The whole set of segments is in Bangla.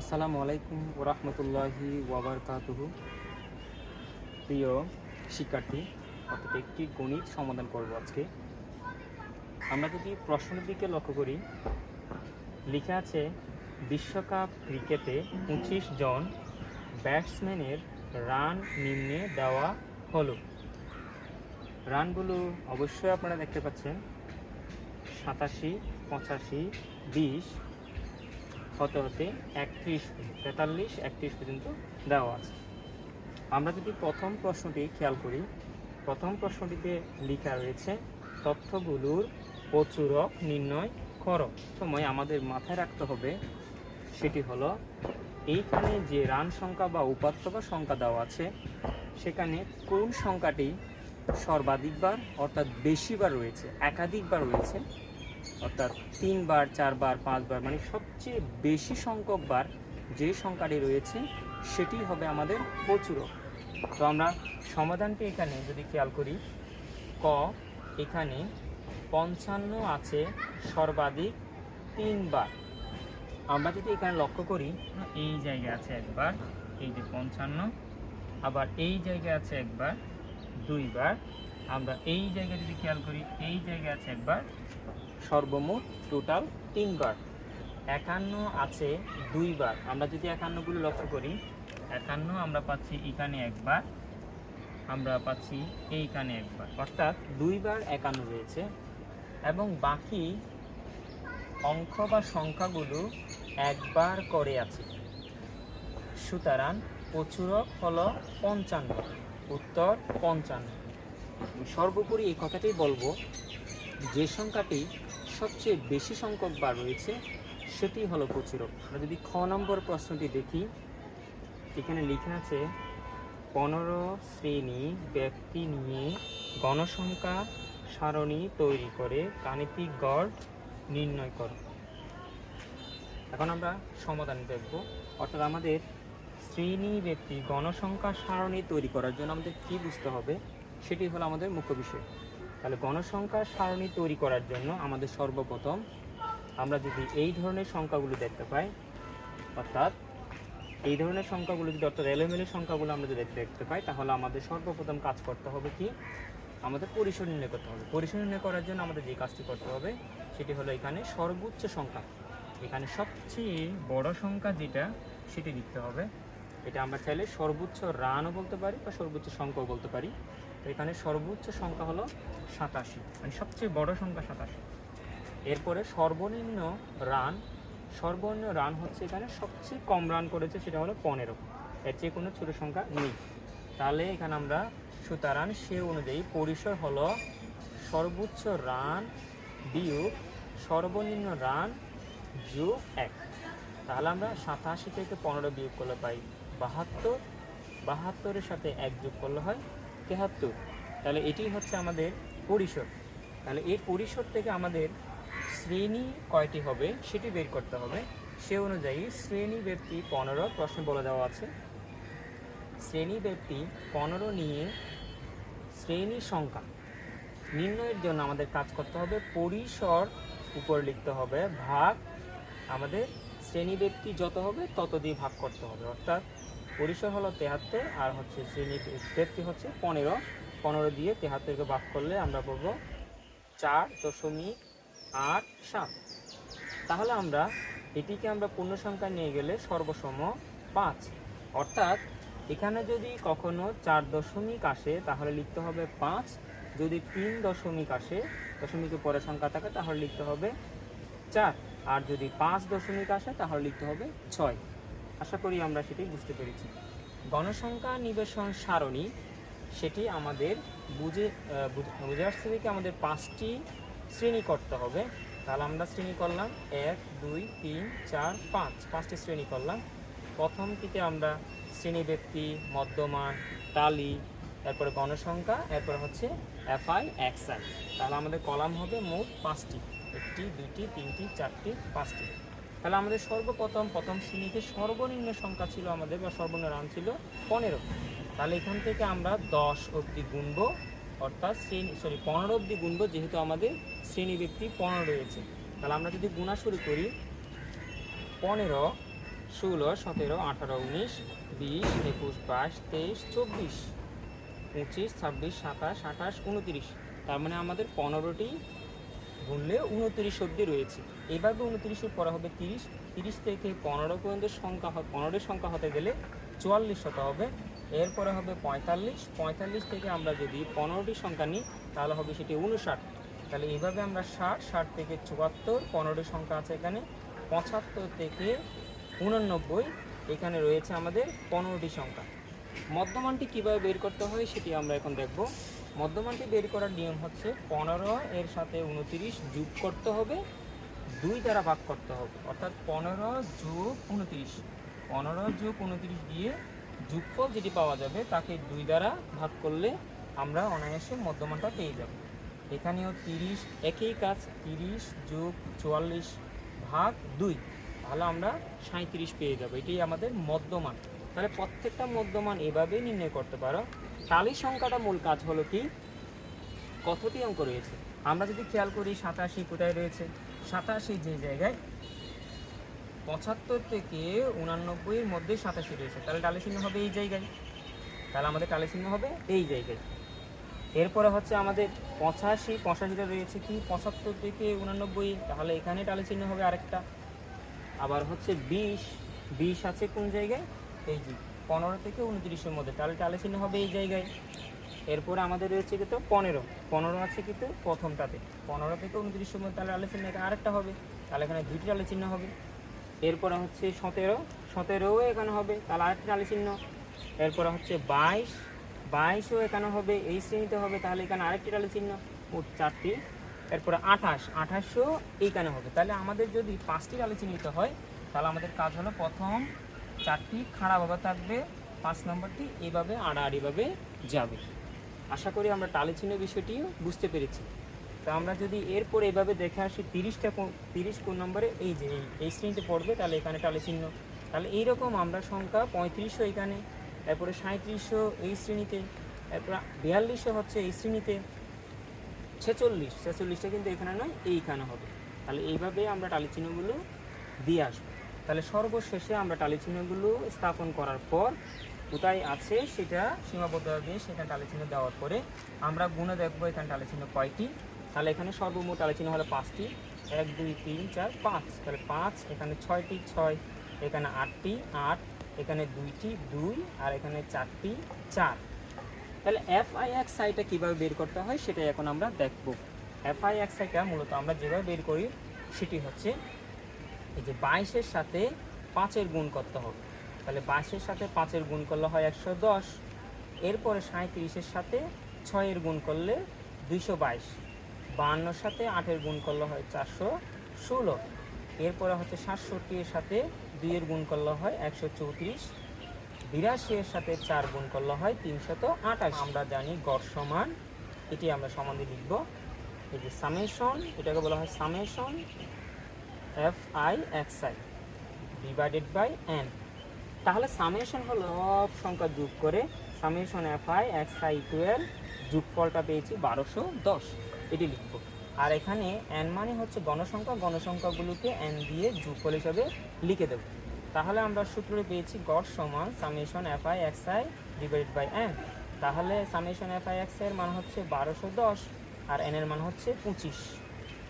আসসালামু আলাইকুম ওরহমতুল্লাহি ওয়াবারকাতুহু। প্রিয় শিক্ষার্থী, অর্থাৎ একটি গণিত সমাধান করব আজকে। আমরা যদি প্রশ্নের দিকে লক্ষ্য করি, লেখা আছে, বিশ্বকাপ ক্রিকেটে পঁচিশ জন ব্যাটসম্যানের রান নিম্নে দেওয়া হলো। রানগুলো অবশ্যই আপনারা দেখতে পাচ্ছেন, সাতাশি, পঁচাশি, বিশ। হতে একত্রিশ, তেতাল্লিশ, একত্রিশ পর্যন্ত দেওয়া আছে। আমরা যদি প্রথম প্রশ্নটি খেয়াল করি, প্রথম প্রশ্নটিতে লেখা রয়েছে, তথ্যগুলোর প্রচুরক নির্ণয় করো। সময় আমাদের মাথায় রাখতে হবে, সেটি হলো, এইখানে যে রান সংখ্যা বা উপাত্ত বা সংখ্যা দেওয়া আছে, সেখানে কোন সংখ্যাটি সর্বাধিকবার অর্থাৎ বেশিবার রয়েছে, একাধিকবার রয়েছে অর্থাৎ তিনবার, চারবার, পাঁচবার মানে সবচেয়ে বেশি সংখ্যক বার যে সংখ্যাটি রয়েছে, সেটি হবে আমাদের প্রচুরক তো আমরা সমাধানটি এখানে যদি খেয়াল করি, ক, এখানে পঞ্চান্ন আছে সর্বাধিক তিনবার। আমরা যদি এখানে লক্ষ্য করি, এই জায়গায় আছে একবার, এই যে পঞ্চান্ন, আবার এই জায়গায় আছে একবার, দুইবার। আমরা এই জায়গায় যদি খেয়াল করি, এই জায়গায় আছে একবার সর্বমোট টোটাল তিনবার একান্ন আছে দুইবার আমরা যদি একান্নগুলো লক্ষ্য করি, একান্ন আমরা পাচ্ছি এখানে একবার, আমরা পাচ্ছি এইখানে একবার। অর্থাৎ দুইবার একান্ন রয়েছে। এবং বাকি অঙ্ক বা সংখ্যাগুলো একবার করে আছে। সুতরাং প্রচুরক হল পঞ্চান্ন, উত্তর পঞ্চান্ন। সর্বোপরি এই কথাটাই বলব, যে সংখ্যাটি সবচেয়ে বেশি সংখ্যক বার রয়েছে, সেটি হলো প্রচুরক আমরা যদি খ নম্বর প্রশ্নটি দেখি, এখানে লেখা আছে, পনেরো শ্রেণি ব্যক্তি নিয়ে গণসংখ্যা সারণী তৈরি করে গাণিতিক গড় নির্ণয় করো। এখন আমরা সমাধান দেখব। অর্থাৎ আমাদের শ্রেণি ব্যক্তি গণসংখ্যা সারণী তৈরি করার জন্য আমাদের কী বুঝতে হবে, সেটি হলো আমাদের মুখ্য বিষয়। তাহলে গণসংখ্যা সারণী তৈরি করার জন্য আমাদের সর্বপ্রথম আমরা যদি এই ধরনের সংখ্যাগুলো দেখতে পাই, অর্থাৎ এই ধরনের সংখ্যাগুলো যদি, অর্থাৎ এলোমেলো সংখ্যাগুলো আমরা যদি দেখতে পাই, তাহলে আমাদের সর্বপ্রথম কাজ করতে হবে কি? আমাদের পরিসর নির্ণয় করতে হবে। পরিসর নির্ণয় করার জন্য আমাদের যে কাজটি করতে হবে, সেটি হলো এখানে সর্বোচ্চ সংখ্যা। এখানে সবচেয়ে বড় সংখ্যা যেটা, সেটি লিখতে হবে। এটা আমরা চাইলে সর্বোচ্চ রানও বলতে পারি বা সর্বোচ্চ সংখ্যাও বলতে পারি। তো এখানে সর্বোচ্চ সংখ্যা হলো সাতাশি মানে সবচেয়ে বড় সংখ্যা সাতাশি। এরপরে সর্বনিম্ন রান সর্বনিম্ন রান হচ্ছে এখানে সবচেয়ে কম রান করেছে সেটা হলো পনেরো। এর চেয়ে কোনো ছোটো সংখ্যা নেই। তাহলে এখানে আমরা সুতরাং সে অনুযায়ী পরিসর হলো সর্বোচ্চ রান বিয়োগ সর্বনিম্ন রান যোগ এক। তাহলে আমরা সাতাশি থেকে পনেরো বিয়োগ করলে পাই বাহাত্তর। বাহাত্তরের সাথে এক যোগ করলে হয় তেহাত্তর। তাহলে এটি হচ্ছে আমাদের পরিসর। তাহলে এই পরিসর থেকে আমাদের শ্রেণি কয়টি হবে সেটি বের করতে হবে। সে অনুযায়ী শ্রেণি ব্যক্তি পনেরো, প্রশ্ন বলে দেওয়া আছে। শ্রেণি ব্যক্তি পনেরো নিয়ে শ্রেণি সংখ্যা নির্ণয়ের জন্য আমাদের কাজ করতে হবে। পরিসর উপর লিখতে হবে ভাগ। আমাদের শ্রেণি ব্যক্তি যত হবে তত দিয়ে ভাগ করতে হবে। অর্থাৎ পরিসর হলো তেহাত্তর, আর হচ্ছে শ্রেণি ব্যক্তি হচ্ছে পনেরো। পনেরো দিয়ে তেহাত্তরকে ভাগ করলে আমরা পাবো চার দশমিক আট সাত। তাহলে আমরা এটিকে আমরা পূর্ণ সংখ্যা নিয়ে গেলে সর্বসম পাঁচ। অর্থাৎ এখানে যদি কখনো চার দশমিক আসে, তাহলে লিখতে হবে পাঁচ। যদি তিন দশমিক আসে, দশমিকের পরে সংখ্যা থাকে, তাহলে লিখতে হবে চার। আর যদি পাঁচ দশমিক আসে, তাহলে লিখতে হবে ছয়। আশা করি আমরা সেটি বুঝতে পেরেছি। গণসংখ্যা নিবেশন সারণী, সেটি আমাদের বুঝে বুঝ- আসছে থেকে আমাদের পাঁচটি শ্রেণি করতে হবে। তাহলে আমরা শ্রেণি করলাম এক, দুই, তিন, চার, পাঁচ। পাঁচটি শ্রেণি করলাম। প্রথমটিতে আমরা শ্রেণি ব্যক্তি, মধ্যমান টালি তারপরে গণসংখ্যা, এরপর হচ্ছে এফআই এক্সআই তাহলে আমাদের কলাম হবে মোট পাঁচটি। একটি, দুইটি, তিনটি, চারটি, পাঁচটি। তাহলে আমাদের সর্বপ্রথম, প্রথম শ্রেণীতে সর্বনিম্ন সংখ্যা ছিল আমাদের, বা সর্বনিম্ন রান ছিল পনেরো। তাহলে এখান থেকে আমরা দশ অবধি গুনবো, অর্থাৎ শ্রেণি সরি পনেরো অবধি গুনবো, যেহেতু আমাদের শ্রেণি ব্যক্তি পনেরো রয়েছে। তাহলে আমরা যদি গুণা শুরু করি, পনেরো, ষোলো, সতেরো, আঠারো, উনিশ, বিশ, একুশ, বাইশ, তেইশ, চব্বিশ, পঁচিশ, ছাব্বিশ, সাতাশ, আঠাশ, উনতিরিশ। তার মানে আমাদের পনেরোটি গুনলে উনতিরিশ অব্দি রয়েছে। এভাবে উনতিরিশের পরে হবে তিরিশ। তিরিশ থেকে পনেরো পর্যন্ত সংখ্যা পনেরোর সংখ্যা হতে গেলে চুয়াল্লিশ হতে হবে। এরপরে হবে পঁয়তাল্লিশ। পঁয়তাল্লিশ থেকে আমরা যদি পনেরোটি সংখ্যা নিই, তাহলে হবে সেটি উনষাট। তাহলে এইভাবে আমরা ষাট ষাট থেকে চুয়াত্তর, পনেরোটি সংখ্যা আছে এখানে। পঁচাত্তর থেকে উনানব্বই, এখানে রয়েছে আমাদের পনেরোটি সংখ্যা। মধ্যমানটি কীভাবে বের করতে হয় সেটি আমরা এখন দেখব। মধ্যমানটি বের করার নিয়ম হচ্ছে পনেরো এর সাথে উনতিরিশ যোগ করতে হবে। দুই দ্বারা ভাগ করতে হবে। অর্থাৎ পনেরো যোগ উনতিরিশ। পনেরো যোগ উনতিরিশ দিয়ে যোগফল যেটি পাওয়া যাবে, তাকে দুই দ্বারা ভাগ করলে আমরা অনায়াসে মধ্যমানটা পেয়ে যাব। এখানেও তিরিশ একই কাজ, তিরিশ যোগ চুয়াল্লিশ ভাগ দুই। তাহলে আমরা সাঁত্রিশ পেয়ে যাব। এটাই আমাদের মধ্যমান। তাহলে প্রত্যেকটা মধ্যমান এভাবেই নির্ণয় করতে পারো। টালি সংখ্যাটা মূল কাজ হলো কি? কতটি অঙ্ক রয়েছে? আমরা যদি খেয়াল করি সাতাশি কোথায় রয়েছে? সাতাশি যে জায়গায় পঁচাত্তর থেকে উনানব্বইয়ের মধ্যে সাতাশি রয়েছে। তাহলে টালি চিহ্ন হবে এই জায়গায়। তাহলে আমাদের টালি চিহ্ন হবে এই জায়গায়। এরপরে হচ্ছে আমাদের পঁচাশি, পঁচাশিটা রয়েছে কি? পঁচাত্তর থেকে উনানব্বই। তাহলে এখানে টালি চিহ্ন হবে আরেকটা। আবার হচ্ছে বিশ। বিশ আছে কোন জায়গায়? এই যে পনেরো থেকে উনত্রিশের মধ্যে। তাহলে টালে চিহ্ন হবে এই জায়গায়। এরপরে আমাদের রয়েছে কিন্তু পনেরো। পনেরো আছে কিন্তু প্রথমটাতে। পনেরো থেকে উনত্রিশের মধ্যে তাহলে টালে চিহ্ন আরেকটা হবে। তাহলে এখানে দুইটি টালে চিহ্ন হবে। এরপরে হচ্ছে সতেরো। সতেরোও এখানে হবে, তাহলে আরেকটা টালে চিহ্ন। এরপরে হচ্ছে বাইশ। বাইশও এখানে হবে, এই শ্রেণীতে হবে, তাহলে এখানে আরেকটি টালে চিহ্ন। মোট চারটি। এরপরে আঠাশ। আঠাশও এইখানে হবে। তাহলে আমাদের যদি পাঁচটি টালে চিহ্নিত হয়, তাহলে আমাদের কাজ হলো প্রথম চারটি খাড়াভাবে থাকবে, পাঁচ নম্বরটি এইভাবে আড়াআড়িভাবে যাবে। আশা করি আমরা টালে চিহ্ন বিষয়টি বুঝতে পেরেছি। তো আমরা যদি এরপর এভাবে দেখে আসি, তিরিশটা তিরিশ কোন নম্বরে এই যে, এই- এই শ্রেণীতে পড়বে, তাহলে এখানে টালে চিহ্ন। তাহলে এইরকম আমরা সংখ্যা পঁয়ত্রিশশো এখানে, তারপরে সাঁত্রিশশো এই শ্রেণীতে, তারপর বিয়াল্লিশশো হচ্ছে এই শ্রেণীতে, ছেচল্লিশ, ছেচল্লিশটা কিন্তু এখানে নয়, এইখানে হবে। তাহলে এইভাবে আমরা টালি চিহ্নগুলো দিয়ে আসব। তাহলে সর্বশেষে আমরা টালি চিহ্নগুলো স্থাপন করার পর কোথায় আছে সেটা সীমাবদ্ধ দিয়ে সেখানে টালি চিহ্ন দেওয়ার পরে আমরা গুণে দেখব এখানে টালি চিহ্ন কয়টি। তাহলে এখানে সর্বমোট টালি চিহ্ন হলো পাঁচটি। এক, দুই, তিন, চার, পাঁচ। তাহলে পাঁচ, এখানে ছয়টি, ছয়। এখানে আটটি, আট। এখানে দুইটি, দুই। আর এখানে চারটি, চার। তাহলে এফ আই এক্স আইটা কীভাবে বের করতে হয় সেটা এখন আমরা দেখব। এফ আই এক্স আইটা মূলত আমরা যেভাবে বের করি সেটি হচ্ছে এই যে বাইশের সাথে পাঁচের গুণ করতে হবে। তাহলে বাইশের সাথে পাঁচের গুণ করলে হয় একশো দশ। এরপরে সাঁত্রিশের সাথে ছয়ের গুণ করলে দুইশো বাইশ। বাহান্নর সাথে আটের গুণ করলে হয় চারশো ষোলো। এরপরে হচ্ছে সাতষট্টি এর সাথে দুইয়ের গুণ করলে হয় একশো চৌত্রিশ। বিরাশি এর সাথে চার গুণ করলে হয় তিনশত আঠাশ। আমরা জানি গড় সমান, এটি আমরা সমাধি লিখব। এই যে সামেশন, এটাকে বলা হয় summation f i x i divided by n তাহলে সামেশন হলো সব সংখ্যা যোগ করে summation f i x i equal যোগফলটা পেয়েছি বারোশো দশ। এটি লিখব। আর এখানে এন মানে হচ্ছে গণসংখ্যা, গণসংখ্যাগুলোকে এন দিয়ে যোগফল হিসাবে লিখে দেব। তাহলে আমরা সূত্রে পেয়েছি গড় সমান summation f i x i divided by n তাহলে সামেশন এফ আই এক্সের মান হচ্ছে বারোশো দশ আর এন এর মান হচ্ছে পঁচিশ।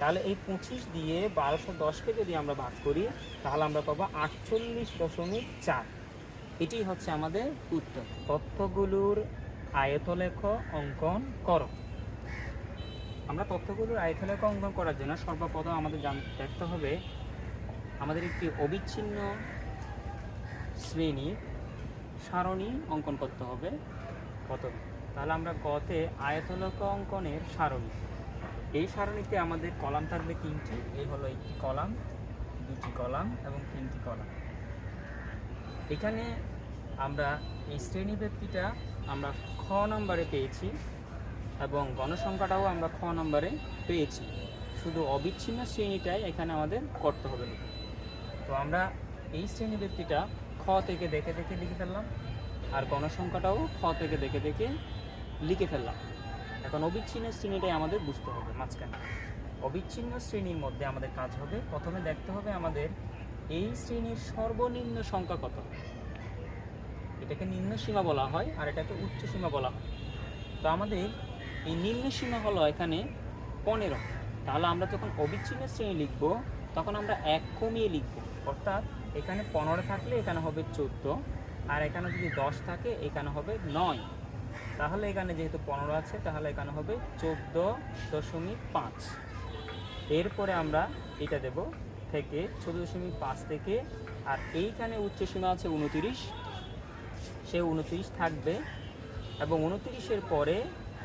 তাহলে এই পঁচিশ দিয়ে বারোশো দশকে যদি আমরা ভাগ করি, তাহলে আমরা পাবো আটচল্লিশ দশমিক চার। এটি হচ্ছে আমাদের উত্তর। তথ্যগুলোর আয়তলেখ অঙ্কন করো। আমরা তথ্যগুলোর আয়তলেখ অঙ্কন করার জন্য সর্বপ্রথম আমাদের জান দেখতে হবে আমাদের একটি অবিচ্ছিন্ন শ্রেণি সারণী অঙ্কন করতে হবে প্রথমে। তাহলে আমরা গতে আয়তলেখ অঙ্কনের সারণী। এই সারণীতে আমাদের কলাম থাকবে তিনটি। এই হলো একটি কলাম দুটি কলাম এবং তিনটি কলাম। এখানে আমরা এই শ্রেণি ব্যক্তিটা আমরা খ নম্বরে পেয়েছি এবং গণসংখ্যাটাও আমরা খ নম্বরে পেয়েছি। শুধু অবিচ্ছিন্ন শ্রেণীটাই এখানে আমাদের করতে হবে। তো আমরা এই শ্রেণি ব্যক্তিটা খ থেকে দেখে দেখে লিখে ফেললাম আর গণসংখ্যাটাও খ থেকে দেখে দেখে লিখে ফেললাম। এখন অবিচ্ছিন্ন শ্রেণীটাই আমাদের বুঝতে হবে মাঝখানে। অবিচ্ছিন্ন শ্রেণির মধ্যে আমাদের কাজ হবে। প্রথমে দেখতে হবে আমাদের এই শ্রেণির সর্বনিম্ন সংখ্যা কত? এটাকে নিম্ন সীমা বলা হয় আর এটাকে উচ্চ সীমা বলা হয়। তো আমাদের এই নিম্ন সীমা হলো এখানে পনেরো। তাহলে আমরা যখন অবিচ্ছিন্ন শ্রেণি লিখব, তখন আমরা এক কমিয়ে লিখব। অর্থাৎ এখানে পনেরো থাকলে এখানে হবে চোদ্দ, আর এখানে যদি দশ থাকে, এখানে হবে নয়। তাহলে এখানে যেহেতু পনেরো আছে, তাহলে এখানে হবে চোদ্দ দশমিক পাঁচ। এরপরে আমরা এটা দেব থেকে চোদ্দ দশমিক পাঁচ থেকে, আর এইখানে উচ্চ সীমা আছে উনতিরিশ। সে উনতিরিশ থাকবে এবং উনতিরিশের পরে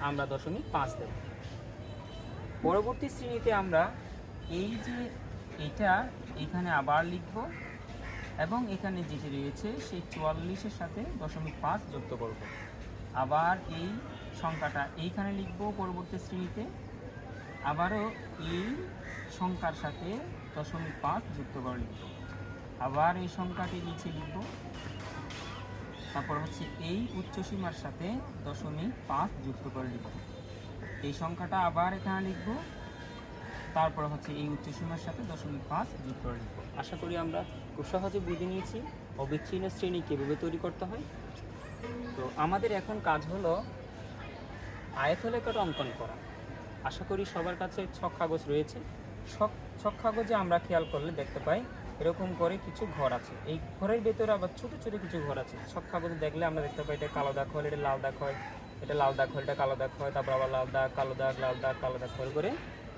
আমরা দশমিক পাঁচ দেব। পরবর্তী শ্রেণীতে আমরা এই যে এটা, এখানে আবার লিখব এবং এখানে যেটি রয়েছে সেই চুয়াল্লিশের সাথে দশমিক পাঁচ যুক্ত করব। আবার এই সংখ্যাটা এইখানে লিখব পরবর্তী শ্রেণীতে। আবারও এই সংখ্যার সাথে দশমিক পাঁচ যুক্ত করে লিখব। আবার এই সংখ্যাটি নিচে লিখব। তারপর হচ্ছে এই উচ্চ সীমার সাথে দশমিক পাঁচ যুক্ত করে লিখব। এই সংখ্যাটা আবার এখানে লিখব। তারপর হচ্ছে এই উচ্চ সীমার সাথে দশমিক পাঁচ যুক্ত করে লিখব। আশা করি আমরা খুব সহজে বুঝে নিয়েছি অবিচ্ছিন্ন শ্রেণি কীভাবে তৈরি করতে হয়। তো আমাদের এখন কাজ হলো আয়তলেখাটা অঙ্কন করা। আশা করি সবার কাছে ছক কাগজ রয়েছে। ছক ছক কাগজে আমরা খেয়াল করলে দেখতে পাই এরকম করে কিছু ঘর আছে। এই ঘরের ভেতরে আবার ছোট ছোট কিছু ঘর আছে। ছক কাগজে দেখলে আমরা দেখতে পাই এটা কালো দাগ হয় এটা লাল দাগ হয় এটা লাল দাগ হয় এটা কালো দাগ হয় তারপর আবার লাল দাগ, কালো দাগ, লাল দাগ, কালো দাগ হল করে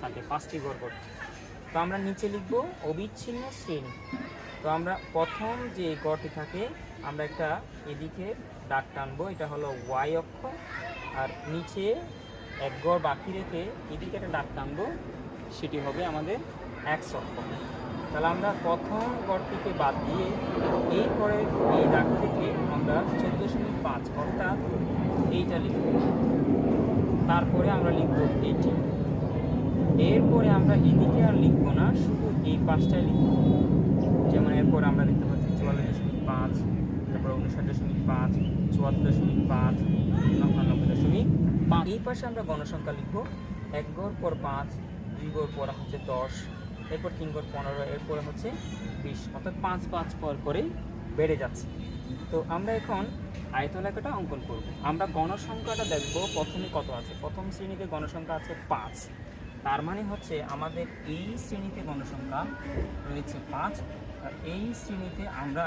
থাকে পাঁচটি ঘর করতে। তো আমরা নিচে লিখব অবিচ্ছিন্ন শ্রেণি। তো আমরা প্রথম যে গড়টি থাকে, আমরা একটা এদিকে দাগ টানবো, এটা হলো ওয়াই অক্ষ। আর নিচে এক গড় বাকি রেখে এদিকে একটা দাগ টানবো সেটি হবে আমাদের এক অক্ষ তাহলে আমরা প্রথম গড়টিকে বাদ দিয়ে এই পরের এই দাগ থেকে আমরা চোদ্দ দশমিক পাঁচ অর্থাৎ এইটা লিখব। তারপরে আমরা লিখব এইটি এরপরে আমরা এদিকে আর লিখব না, শুধু এই পাঁচটায় লিখব। যেমন এরপর আমরা দেখতে পাচ্ছি চুয়াল্লিশ দশমিক পাঁচ, তারপর উনষাট দশমিক পাঁচ, চুয়াত্তর দশমিক পাঁচ নব্বই দশমিক পাঁচ। এই পাশে আমরা গণসংখ্যা লিখব। এক গড় পর পাঁচ দুই গড় পর হচ্ছে দশ, এরপর তিন গড় পনেরো, এরপরে হচ্ছে বিশ, অর্থাৎ পাঁচ পাঁচ পর করে বেড়ে যাচ্ছে। তো আমরা এখন আয়তলেখাটা অঙ্কন করব। আমরা গণসংখ্যাটা দেখব প্রথমে কত আছে। প্রথম শ্রেণীতে গণসংখ্যা আছে পাঁচ। তার মানে হচ্ছে আমাদের এই শ্রেণীতে গণসংখ্যা রয়েছে পাঁচ। আর এই শ্রেণীতে আমরা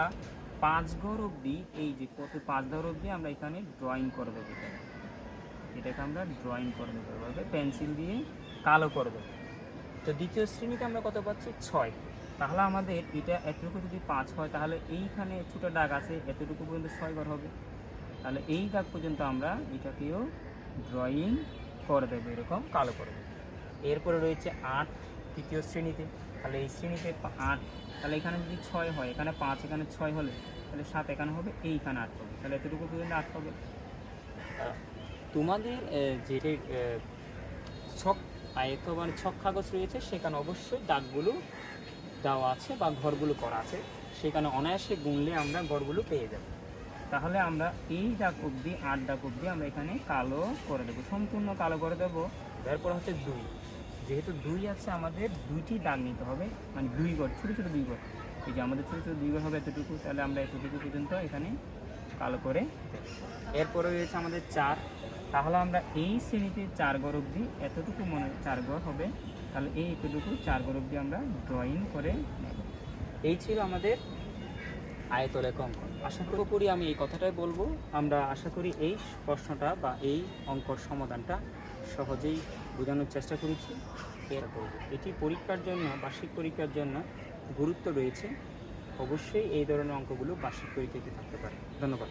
পাঁচ ঘর অবধি, এই যে কত পাঁচ ঘর অবধি আমরা এখানে ড্রয়িং করে দেবো। এটাকে আমরা ড্রয়িং করে দেবো। পেন্সিল দিয়ে কালো করে দেবো। তো দ্বিতীয় শ্রেণীতে আমরা কত পাচ্ছি? ছয়। তাহলে আমাদের এটা এতটুকু যদি পাঁচ হয় তাহলে এইখানে ছোটো দাগ আছে এতটুকু পর্যন্ত ছয় ঘর হবে। তাহলে এই দাগ পর্যন্ত আমরা এটাকেও ড্রয়িং করে দেবো এরকম কালো করে এরপরে রয়েছে আট তৃতীয় শ্রেণীতে। তাহলে এই শ্রেণীতে আট। তাহলে এখানে যদি ছয় হয় এখানে পাঁচ এখানে ছয় হলে তাহলে সাত এখানে হবে এইখানে আট হবে। তাহলে এতটুকু পর্যন্ত আট হবে। তোমাদের আহ, যে ছক আয়ত মানে ছক কাগজ রয়েছে, সেখানে অবশ্যই দাগগুলো দেওয়া আছে বা ঘরগুলো করা আছে। সেখানে অনায়াসে গুনলে আমরা ঘরগুলো পেয়ে যাব। তাহলে আমরা এই ডাক অবধি, আট ডাক অবধি আমরা এখানে কালো করে দেবো, সম্পূর্ণ কালো করে দেবো। এরপর হচ্ছে দুই। যেহেতু দুই আছে, আমাদের দুইটি দাগ নিতে হবে মানে দুই ঘর, ছোটো ছোটো দুই ঘর। এই যে আমাদের ছোটো ছোটো দুই ঘর হবে এতটুকু, তাহলে আমরা এতটুকু পর্যন্ত এখানে কালো করে। এরপরে রয়েছে আমাদের চার। তাহলে আমরা এই শ্রেণীতে চার ঘর অবধি এতটুকু মনে চার ঘর হবে। তাহলে এই এতটুকু চার ঘর অবধি আমরা ড্রয়িং করে নেব। এই ছিল আমাদের আয়তলেখ অঙ্কন। আশা করি আমি এই কথাটাই বলব। আমরা আশা করি এই প্রশ্নটা বা এই অঙ্কর সমাধানটা সহজেই বোঝানোর চেষ্টা করেছি। এর করব। এটি পরীক্ষার জন্য, বার্ষিক পরীক্ষার জন্য গুরুত্ব রয়েছে। অবশ্যই এই ধরনের অঙ্কগুলো বার্ষিক পরীক্ষাতে থাকতে পারে। ধন্যবাদ।